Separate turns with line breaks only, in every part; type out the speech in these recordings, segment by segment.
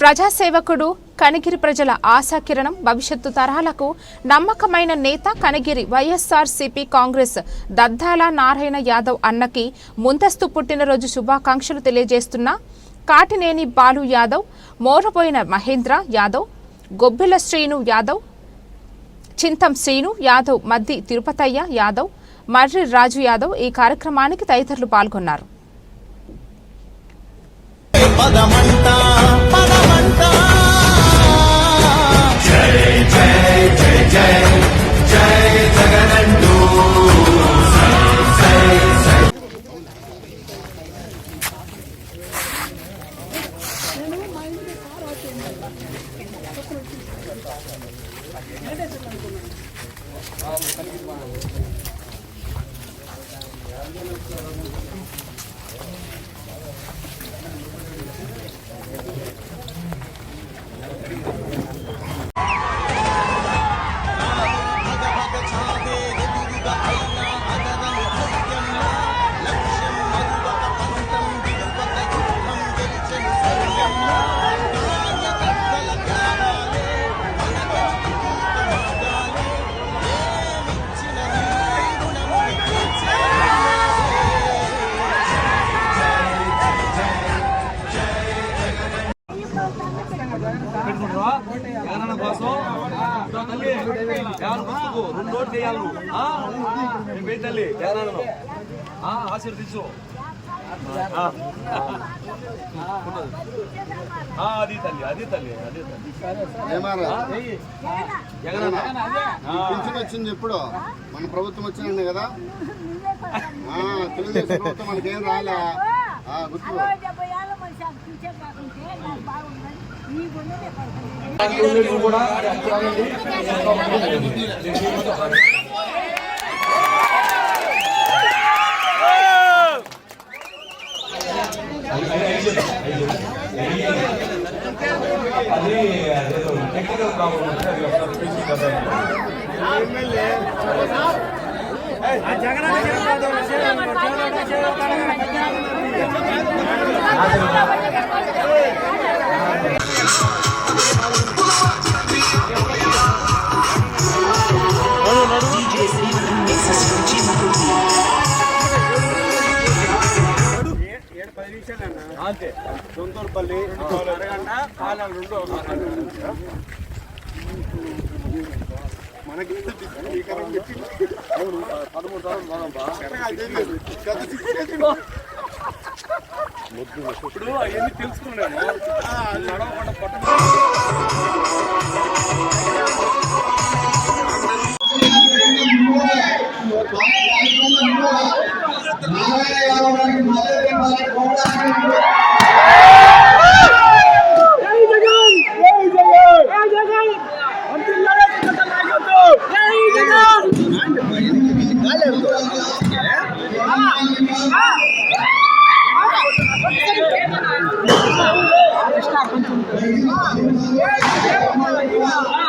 ప్రజాసేవకుడు కనిగిరి ప్రజల ఆశాకిరణం భవిష్యత్తు తరాలకు నమ్మకమైన నేత కనిగిరి వైఎస్ఆర్సీపీ కాంగ్రెస్ దద్దాల నారాయణ యాదవ్ అన్నకి ముందస్తు పుట్టినరోజు శుభాకాంక్షలు తెలియజేస్తున్న కాటినేని బాలు యాదవ్ మోరపోయిన మహేంద్ర యాదవ్ గొబ్బిల శ్రీను యాదవ్ చింతం శ్రీను యాదవ్ మద్ది తిరుపతయ్య యాదవ్ మర్రి రాజు యాదవ్ ఈ కార్యక్రమానికి తదితరులు పాల్గొన్నారు.
పదమంట
పెట్టుకుంటావా గుర్తుకు రెండు ఓట్లు వేయాలి నువ్వు. పోయి తల్లి జగనన్నను ఆ, ఆశీర్వదించు. ఆ. ఆ, అది తల్లి అది తల్లి అది తల్లి.
పింఛన్ వచ్చింది ఎప్పుడు మన ప్రభుత్వం వచ్చింది కదా. ఆ, తెలుగుదేశం ప్రభుత్వం మనకేం రాలే? ఆ, గుర్తు
నువ్వు కూడా అది అదేదో టెక్నికల్ ప్రాబ్లం ఉంటే అది ఒకసారి చూసి కదా అంతే సొంతూరుపల్లి అరగంట పాలన రెండు
మనకి
పదమూడు సార్లు ఇప్పుడు అవన్నీ తెలుసుకున్నాను నడవకుండా పట్టు
నేను ఎమ్మెల్యే కావచ్చు నా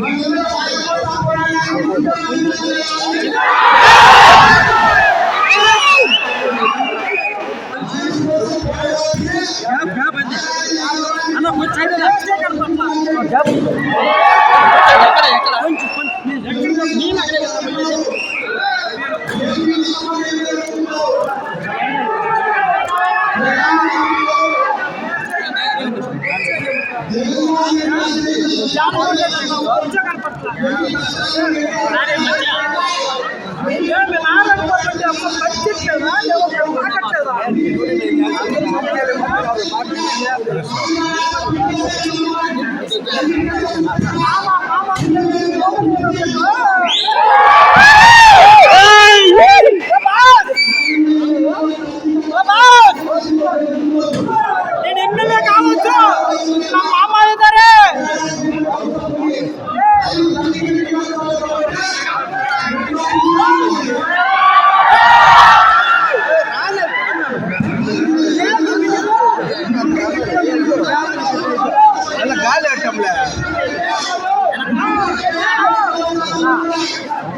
Thank
you.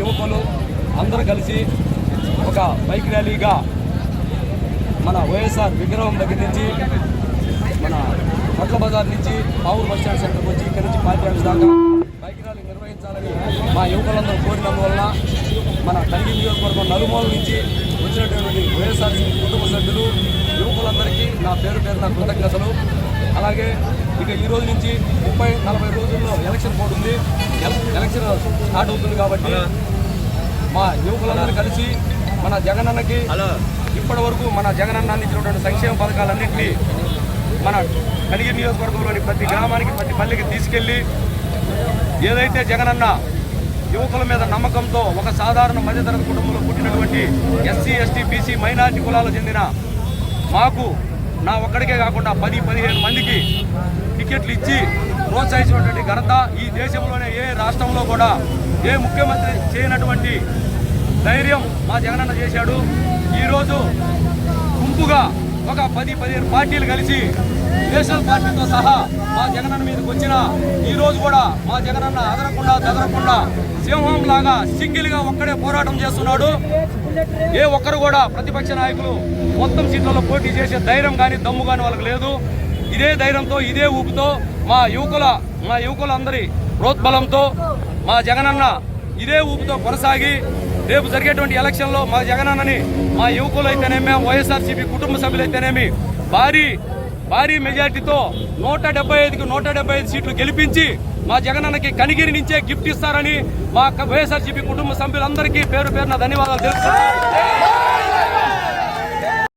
యువకులు అందరూ కలిసి ఒక బైక్ ర్యాలీగా మన వైఎస్ఆర్ విగ్రహం దగ్గర నుంచి మన పట్ల బజార్ నుంచి పావురు బస్ స్టాండ్ సెంటర్కి వచ్చి ఇక్కడి నుంచి పార్టీ దాకా బైక్ ర్యాలీ నిర్వహించాలని మా యువకులందరూ కోరినందువలన మన కలిగి నియోజకవర్గం నలుమూల నుంచి వచ్చినటువంటి వైఎస్ఆర్ కుటుంబ సభ్యులు యువకులందరికీ నా పేరు పేరు నా కృతజ్ఞతలు. అలాగే ఇక ఈ రోజు నుంచి ముప్పై నలభై రోజుల్లో ఎలక్షన్ కోడ్ ఉంది. ఎల- ఎలక్షన్ స్టార్ట్ అవుతుంది కాబట్టి మా యువకులందరూ కలిసి మన జగనన్నకి ఇప్పటి వరకు మన జగనన్న అందించినటువంటి సంక్షేమ పథకాలన్నింటినీ మన కలిగి నియోజకవర్గంలోని ప్రతి గ్రామానికి ప్రతి పల్లెకి తీసుకెళ్ళి ఏదైతే జగనన్న యువకుల మీద నమ్మకంతో ఒక సాధారణ మధ్యతరగతి కుటుంబంలో పుట్టినటువంటి ఎస్సీ ఎస్టీ బీసీ మైనారిటీ కులాలకు చెందిన మాకు నా ఒక్కడికే కాకుండా పది పదిహేను మందికి టికెట్లు ఇచ్చి ప్రోత్సహించినటువంటి ఘనత ఈ దేశంలోనే ఏ రాష్ట్రంలో కూడా ఏ ముఖ్యమంత్రి చేయనటువంటి ధైర్యం మా జగనన్న చేశాడు. ఈరోజు గుంపుగా ఒక పది పదిహేను పార్టీలు కలిసి నేషనల్ పార్టీతో సహా మా జగనన్న మీదకి వచ్చిన ఈరోజు కూడా మా జగనన్న అదరకుండా దదరకుండా సింహం లాగా సింగిల్గా ఒక్కడే పోరాటం చేస్తున్నాడు. ఏ ఒక్కరు కూడా ప్రతిపక్ష నాయకులు మొత్తం సీట్లలో పోటీ చేసే ధైర్యం కానీ దమ్ము కానీ వాళ్ళకి లేదు. ఇదే ధైర్యంతో ఇదే ఊపుతో మా యువకుల మా యువకులందరి ప్రోత్బలంతో మా జగనన్న ఇదే ఊపుతో కొనసాగి రేపు జరిగేటువంటి ఎలక్షన్లో మా జగనన్నని మా యువకులు అయితేనేమి వైఎస్ఆర్సీపీ కుటుంబ సభ్యులు అయితేనేమి భారీ భారీ మెజార్టీతో నూట డెబ్బై ఐదుకి నూట డెబ్బై ఐదు సీట్లు గెలిపించి మా జగనన్నకి కనిగిరి నుంచే గిఫ్ట్ ఇస్తారని మా వైఎస్ఆర్సీపీ కుటుంబ సభ్యులందరికీ పేరు పేరున ధన్యవాదాలు తెలుపుతున్నాను